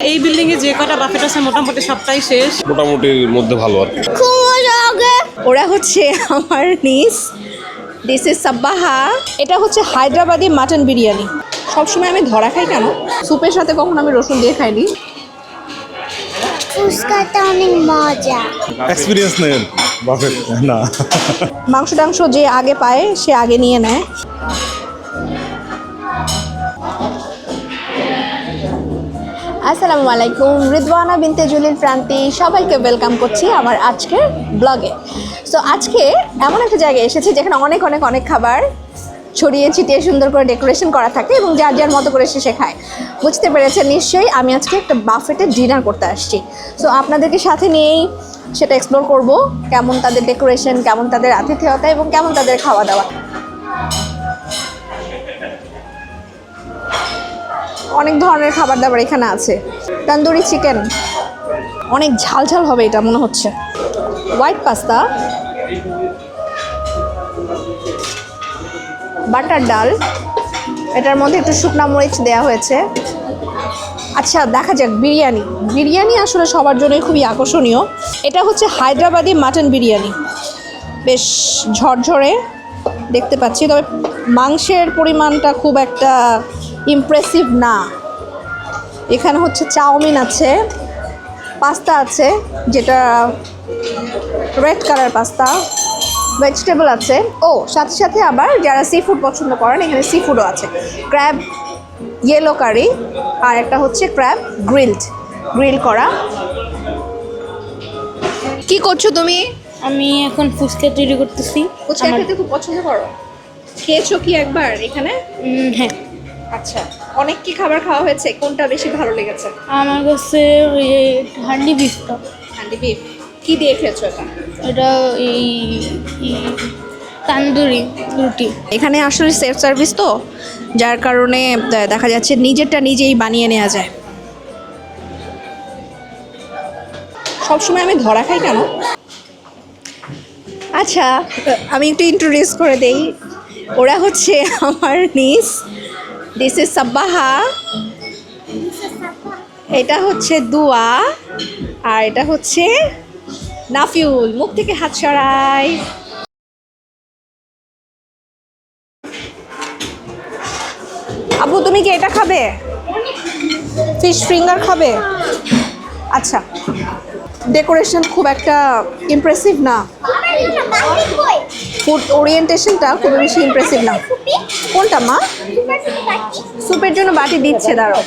এই বিল্ডিং এ যে কটা বাফেট আছে মোটামুটি সবটাই শেষ। মোটামুটির মধ্যে ভালো আর কি। ওরা হচ্ছে আমার নিস দিস ইজ সাব্বাহা এটা হচ্ছে হায়দ্রাবাদি মাটন বিরিয়ানি। সবসময় আমি ধরা খাই কেন? স্যুপের সাথে কখনো আমি রসুন দিয়ে খাইনি। ফুচকাটা অনেক মজা। এক্সপিরিয়েন্স নেই বাফেট না। মাংস টাংস যে আগে পায় সে আগে নিয়ে নেয়। আসসালামু আলাইকুম, রিদওয়ানা বিনতে জুলিল প্রান্তি, সবাইকে ওয়েলকাম করছি আমার আজকের ব্লগে সো আজকে এমন একটা জায়গায় এসেছি যেখানে অনেক অনেক অনেক খাবার ছড়িয়ে ছিটিয়ে সুন্দর করে ডেকোরেশন করা থাকে এবং যার যার মতো করে সে শেখায়। বুঝতে পেরেছেন নিশ্চয়ই, আমি আজকে একটা বাফেটে ডিনার করতে আসছি। সো আপনাদেরকে সাথে নিয়েই সেটা এক্সপ্লোর করব, কেমন তাদের ডেকোরেশন কেমন তাদের আতিথেয়তা এবং কেমন তাদের খাওয়া দাওয়া অনেক ধরনের খাবার দাবার এখানে আছে। তন্দুরি চিকেন অনেক ঝাল ঝাল হবে এটা, মনে হচ্ছে। হোয়াইট পাস্তা বাটার ডাল। এটার মধ্যে একটু শুকনা মরিচ দেওয়া হয়েছে। আচ্ছা দেখা যাক, বিরিয়ানি। বিরিয়ানি আসলে সবার জন্যই খুবই আকর্ষণীয়। এটা হচ্ছে হায়দ্রাবাদি মাটন বিরিয়ানি। বেশ ঝরঝরে দেখতে পাচ্ছি, তবে মাংসের পরিমাণটা খুব একটা ইমপ্রেসিভ না। এখানে হচ্ছে চাউমিন আছে পাস্তা আছে যেটা রেড কালার পাস্তা ভেজিটেবল আছে। ও সাথে সাথে আবার যারা সি ফুড পছন্দ করেন এখানে সি ফুডও আছে। ক্র্যাব ইয়েলো কারি আর একটা হচ্ছে ক্র্যাব গ্রিলড গ্রিল করা। কি করছ তুমি? আমি এখন ফুচকা তৈরি করতেছি। ফুচকা খেতে খুব পছন্দ করো। খেয়েছো কি একবার এখানে? হ্যাঁ। আচ্ছা অনেক কি খাবার খাওয়া হয়েছে? কোনটা বেশি ভালো লেগেছে? আমার কাছে ওই হান্ডি বিফটা। Handy beef. কি দিয়ে খেয়েছো এটা? এটা এই তান্দুরি রুটি। এখানে আসলে সেলফ সার্ভিস তো যার কারণে দেখা যাচ্ছে নিজেরটা নিজেই বানিয়ে নেওয়া যায়। সবসময় আমি ধরা খাই কেন? আচ্ছা আমি একটু ইন্ট্রোডিউস করে দেই। ওরা হচ্ছে আমার নিস দিস ইজ সাব্বাহা এটা হচ্ছে দুয়া আর এটা হচ্ছে নাফিউল। মুখ থেকে হাত সরাই। আবু তুমি কি এটা খাবে? ফিশ ফিঙ্গার খাবে? আচ্ছা। ডেকোরেশন খুব একটা ইমপ্রেসিভ না। ফুড ওরিয়েন্টেশনটা খুব বেশি ইমপ্রেসিভ না। কোনটা মা? স্যুপের জন্য বাটি দিচ্ছে, দাঁড়াও।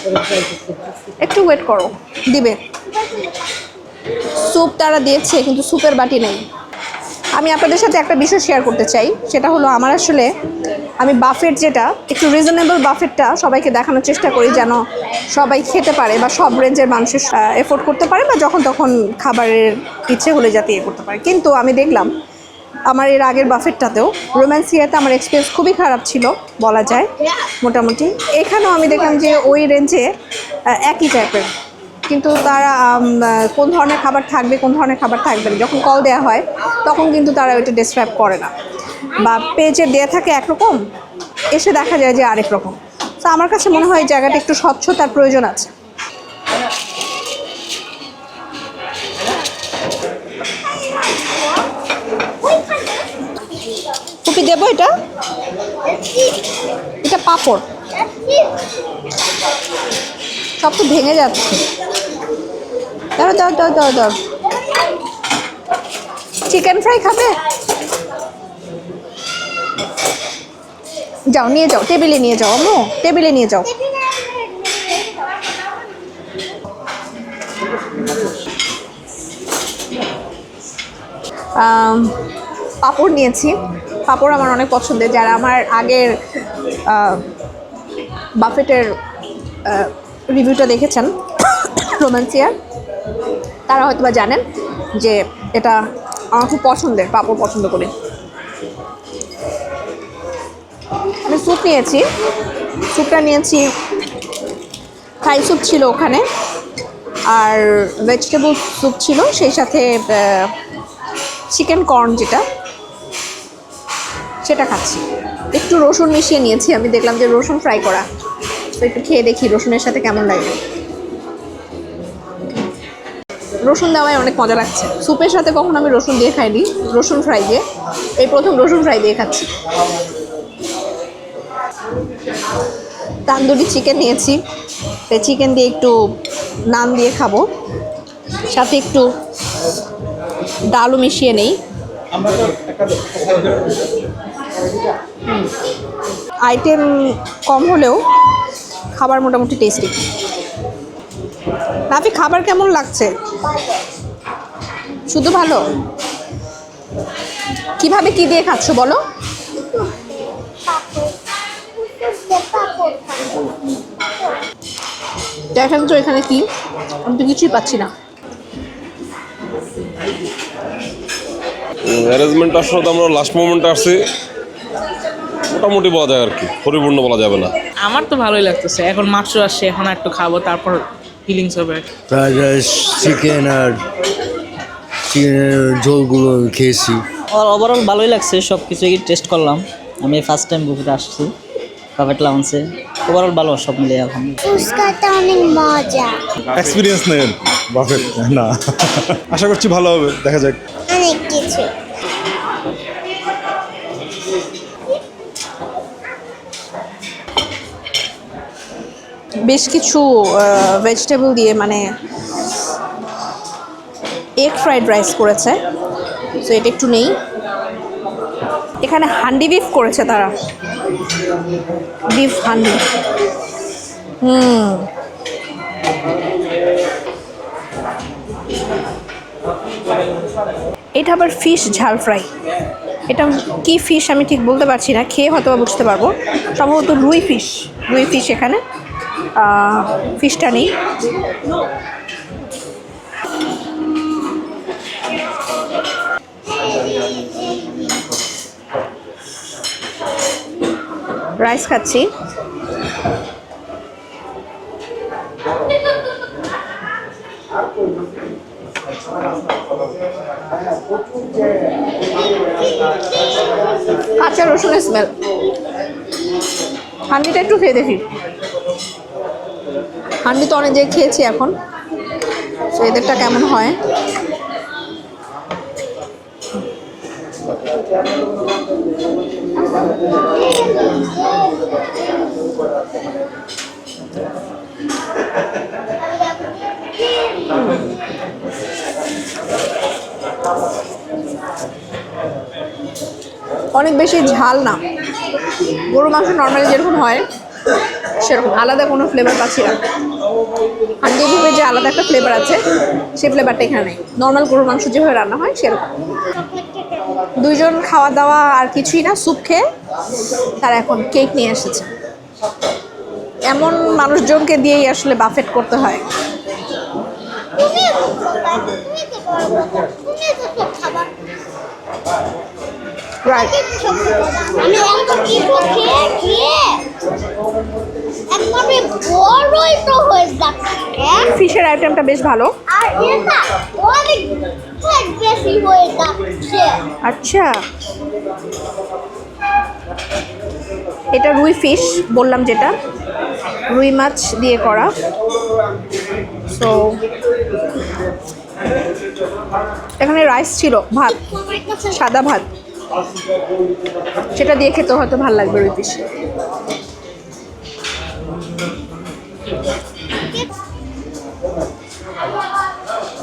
একটু ওয়েট করো, দিবে। স্যুপ তারা দিয়েছে, কিন্তু স্যুপের বাটি নেই। আমি আপনাদের সাথে একটা বিষয় শেয়ার করতে চাই, সেটা হলো আমার আসলে, আমি বাফেট যেটা, একটু রিজনেবল বাফেটটা সবাইকে দেখানোর চেষ্টা করি যেন সবাই খেতে পারে বা সব রেঞ্জের মানুষের এফোর্ড করতে পারে বা যখন তখন খাবারের ইচ্ছে হলে যাতে ইয়ে করতে পারে। কিন্তু আমি দেখলাম আমার এর আগের বাফেটটাতেও। রোম্যান্সিয়াতে আমার এক্সপিরিয়েন্স খুবই খারাপ ছিল, বলা যায়, মোটামুটি। এখানেও আমি দেখলাম যে ওই রেঞ্জে একই টাইপের কিন্তু তারা কোন ধরনের খাবার থাকবে, কোন ধরনের খাবার থাকবে না। যখন কল দেওয়া হয়, তখন কিন্তু তারা ওইটা ডিসক্রাইব করে না। বা পেজে দেওয়া থাকে একরকম, এসে দেখা যায় যে আরেক রকম। তো আমার কাছে মনে হয় জায়গাটা একটু স্বচ্ছতার প্রয়োজন আছে। কপি দেবো এটা? এটা পাপড়। সব তো ভেঙে যাচ্ছে। দাও দাও দাও দাও দাও চিকেন ফ্রাই খাবে? যাও নিয়ে যাও টেবিলে নিয়ে যাও আম্মু টেবিলে নিয়ে যাও। আম, পাঁপড় নিয়েছি। পাঁপড় আমার অনেক পছন্দের, যারা আমার আগের বাফেটের রিভিউটা দেখেছেন রোমান্সিয়ার তারা হয়তো বা জানেন যে এটা আমার খুব পছন্দের পাপড় পছন্দ করি। আমি স্যুপ নিয়েছি, স্যুপটা নিয়েছি, থাই স্যুপ ছিল ওখানে, আর ভেজিটেবল স্যুপ ছিল, সেই সাথে চিকেন কর্ন যেটা। সেটা খাচ্ছি। একটু রসুন মিশিয়ে নিয়েছি, আমি দেখলাম যে রসুন ফ্রাই করা। তো একটু খেয়ে দেখি রসুনের সাথে কেমন লাগে। রসুন দেওয়ায় অনেক মজা লাগছে। স্যুপের সাথে কখনো আমি রসুন দিয়ে খাইনি, রসুন ফ্রাই দিয়ে। এই প্রথম রসুন ফ্রাই দিয়ে খাচ্ছি। তান্দুরি চিকেন নিয়েছি। চিকেন দিয়ে একটু নান দিয়ে খাব। সাথে একটু ডালও মিশিয়ে নেই। আইটেম কম হলেও খাবার মোটামুটি টেস্টি রাফি, খাবার কেমন লাগছে? শুধু ভালো? কীভাবে কি দিয়ে খাচ্ছ বলো? দেখেন তো এখানে কি? আমি তো কিছুই পাচ্ছি না। অ্যারেঞ্জমেন্ট তো আমরা লাস্ট মোমেন্টে আসছি। মোটামুটি বলা যায় আর কি পরিপূর্ণ বলা যাবে না। আমার তো ভালোই লাগতেছে। এখন মাত্র আসছে এখন একটু খাব তারপর ফিলিংস হবে ফ্রাইড রাইস চিকেন আর চিকেনের ঝোলগুলো খেয়েছি। ওভারঅল ভালোই লাগছে সব কিছুই টেস্ট করলাম। আমি ফার্স্ট টাইম বুফেতে আসছি বাফেট লাউন্সে ওভারঅল ভালো সব মিলে এখন ফুচকাটা অনেক মজা। এক্সপিরিয়েন্স নেই বাফেট না। আশা করছি ভালো হবে দেখা যাক। অনেক কিছু। বেশ কিছু ভেজিটেবল দিয়ে মানে এগ ফ্রাইড রাইস করেছে। তো এটা একটু নেই। এখানে হান্ডি বিফ করেছে তারা। বিফ হান্ডি হুম। এটা আবার ফিশ ঝাল ফ্রাই এটা কি ফিশ আমি ঠিক বলতে পারছি না। খেয়ে হয়তো বুঝতে পারব। সম্ভবত রুই ফিশ রুই ফিশ এখানে। ফিশটা নেই। রাইস খাচ্ছি। কাঁচা রসুনের স্মেল হান্ডিটা একটু খেয়ে দেখি। হান্ডি তো অনেক জায়গায় খেয়েছি এখন। তো এদেরটা কেমন হয়? অনেক বেশি ঝাল না। গরু মাংস নর্মালি যেরকম হয় সেরকম আলাদা কোনো ফ্লেভার পাচ্ছি না। হান্ডি বিফের যে আলাদা একটা ফ্লেভার আছে সেই ফ্লেভারটা এখানে নেই। নর্মাল গরুর মাংস যেভাবে রান্না হয় সেরকম। দুইজন খাওয়া দাওয়া আর কিছুই না স্যুপ খেয়ে তারা এখন কেক নিয়ে এসেছে। এমন মানুষজনকে দিয়েই আসলে বাফেট করতে হয়। রাইট ফিশের আইটেমটা বেশ ভালো। আচ্ছা। এটা রুই ফিশ বললাম যেটা। রুই মাছ দিয়ে করা। সো এখানে রাইস ছিল ভাত সাদা ভাত। সেটা দিয়ে খেতে হয়তো ভালো লাগবে রুই ফিশ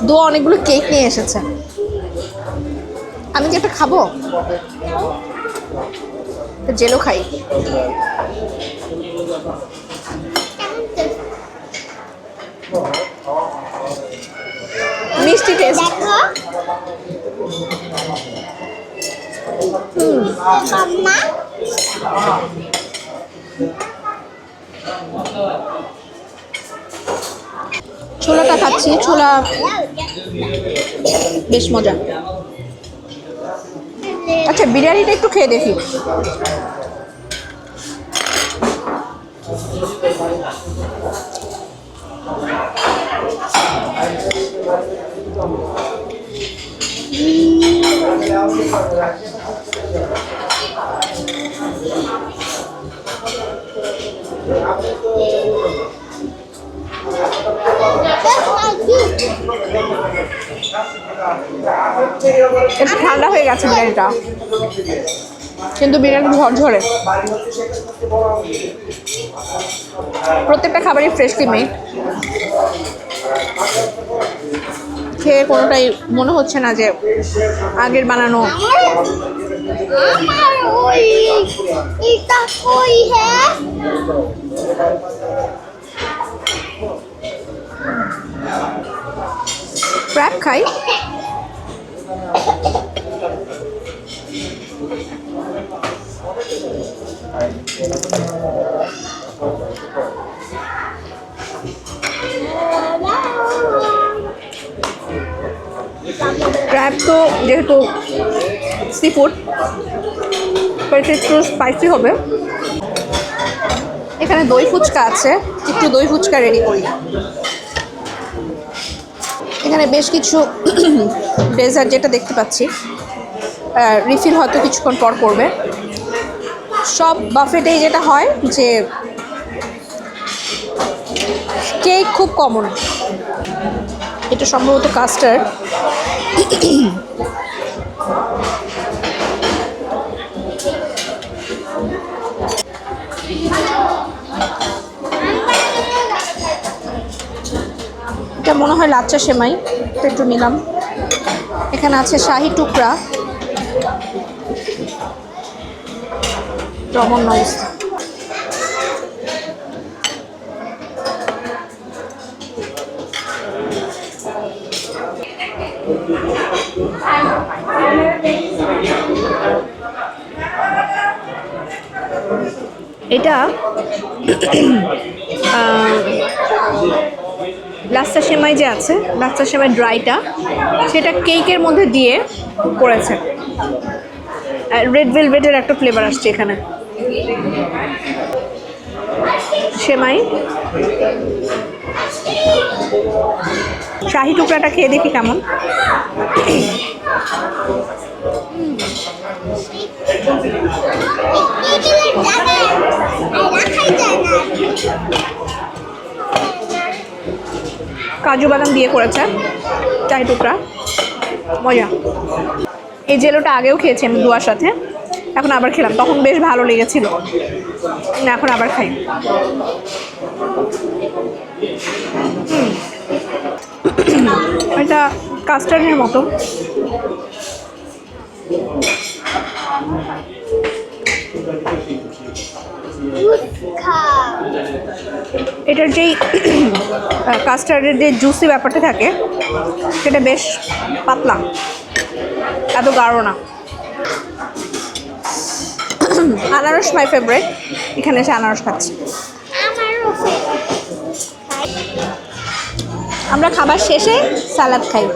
দো অনেকগুলো কেক নিয়ে এসেছে। আমি কি একটা খাব? জেলো খাই। মিষ্টি টেস্ট। মাম্মা। ছোলাটা খাচ্ছি ছোলা বেশ মজা। আচ্ছা বিরিয়ানিটা একটু খেয়ে দেখি। একটু ঠান্ডা হয়ে গেছে বিরিয়ানিটা। কিন্তু বিরিয়ানি ঝরঝরে। প্রত্যেকটা খাবারই ফ্রেশলি মেড খেয়ে কোনোটাই মনে হচ্ছে না যে আগের বানানো। আমার ওই এটা কই হ্যাঁ ক্র্যাব খাই। ক্র্যাব তো যেহেতু সি ফুড একটু স্পাইসি হবে। এখানে দই ফুচকা আছে। একটু দই ফুচকা রেডি করি। এখানে বেশ কিছু ডেজার্ট যেটা দেখতে পাচ্ছি। রিফিল হয়তো কিছুক্ষণ পর করবে। সব বাফেটেই যেটা হয় যে কেক খুব কমন। এটা সম্ভবত কাস্টার্ড। মনে হয় লাচ্চা সেমাই এটা একটু নিলাম। এখানে আছে শাহি টুকরা। জঘন্য অবস্থা এটা লাচ্চা সেমাই যে আছে, লাচ্চা সেমাই ড্রাইটা, সেটা কেকের মধ্যে দিয়ে করেছে। রেড ভেলভেটের একটা ফ্লেভার আসছে এখানে। সেমাই। শাহি টুকরাটা খেয়ে দেখি কেমন এগুলো জানে আর রাখাই যায় না কাজু বাদাম দিয়ে করেছে, চাই টুকরা। মজা। এই জেলোটা আগেও খেয়েছি আমি দুয়ার সাথে, এখন আবার খেলাম। তখন বেশ ভালো লেগেছিল। এখন আবার খাই। এটা কাস্টার্ডের মতো। এটার যেই কাস্টার্ডের যে জুসি ব্যাপারটা থাকে সেটা বেশ পাতলা। এত গাঢ় না। আনারস মাই ফেভারিট এখানে এসে আনারস খাচ্ছি। আমরা খাবার শেষে সালাদ খাই।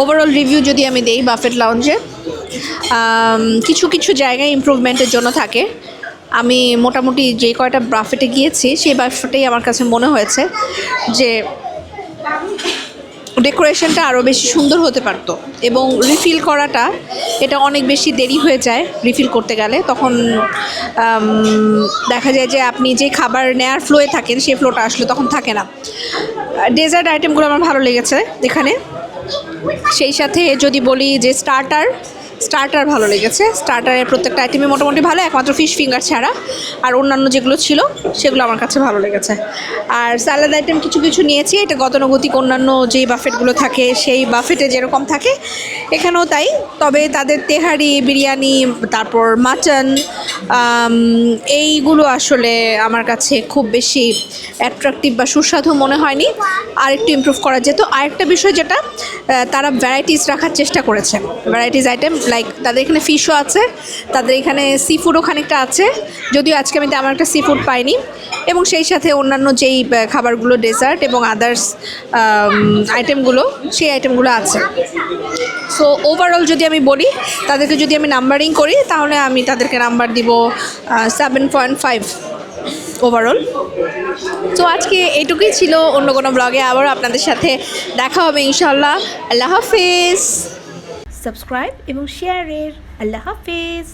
ওভারঅল রিভিউ যদি আমি দেই বাফেট লাউঞ্জে কিছু কিছু জায়গায় ইমপ্রুভমেন্টের জন্য থাকে। আমি মোটামুটি যে কয়টা বাফেটে গিয়েছি, সেই বাফেটেই আমার কাছে মনে হয়েছে যে ডেকোরেশনটা আরও বেশি সুন্দর হতে পারতো এবং রিফিল করাটা এটা অনেক বেশি দেরি হয়ে যায় রিফিল করতে গেলে। তখন দেখা যায় যে আপনি যে খাবার নেয়ার ফ্লোয়ে থাকেন, সেই ফ্লোটা আসলে তখন থাকে না। ডেজার্ট আইটেমগুলো আমার ভালো লেগেছে এখানে। সেই সাথে যদি বলি যে স্টার্টার স্টার্টার ভালো লেগেছে। স্টার্টারের প্রত্যেকটা আইটেমই মোটামুটি ভালো, একমাত্র ফিশ ফিঙ্গার ছাড়া। আর অন্যান্য যেগুলো ছিল, সেগুলো আমার কাছে ভালো লেগেছে। আর স্যালাড আইটেম কিছু কিছু নিয়েছি, এটা গতানুগতিক অন্যান্য যেই বাফেটগুলো থাকে, সেই বাফেটে যেরকম থাকে এখানেও তাই। তবে তাদের তেহারি, বিরিয়ানি, তারপর মাটন এইগুলো আসলে আমার কাছে খুব বেশি অ্যাট্রাকটিভ বা সুস্বাদু মনে হয়নি। আর একটু ইমপ্রুভ করা যেত। আরেকটা বিষয় যেটা তারা ভ্যারাইটিস রাখার চেষ্টা করেছে। ভ্যারাইটিস আইটেম লাইক তাদের এখানে ফিশও আছে, তাদের এখানে সি ফুডও খানিকটা আছে। যদিও আজকে আমি তেমন একটা সি ফুড পাইনি। এবং সেই সাথে অন্যান্য যেই খাবারগুলো ডেজার্ট এবং আদার্স আইটেমগুলো সেই আইটেমগুলো আছে। সো ওভারঅল যদি আমি বলি, তাদেরকে যদি আমি নাম্বারিং করি, তাহলে আমি তাদেরকে নাম্বার দিব সেভেন পয়েন্ট ফাইভ ওভারঅল তো আজকে এটুকুই ছিল। অন্য কোনো ব্লগে আবারও আপনাদের সাথে দেখা হবে ইনশাল্লাহ আল্লাহ হাফিজ। সাবস্ক্রাইব এবং শেয়ারের আল্লাহ হাফিজ।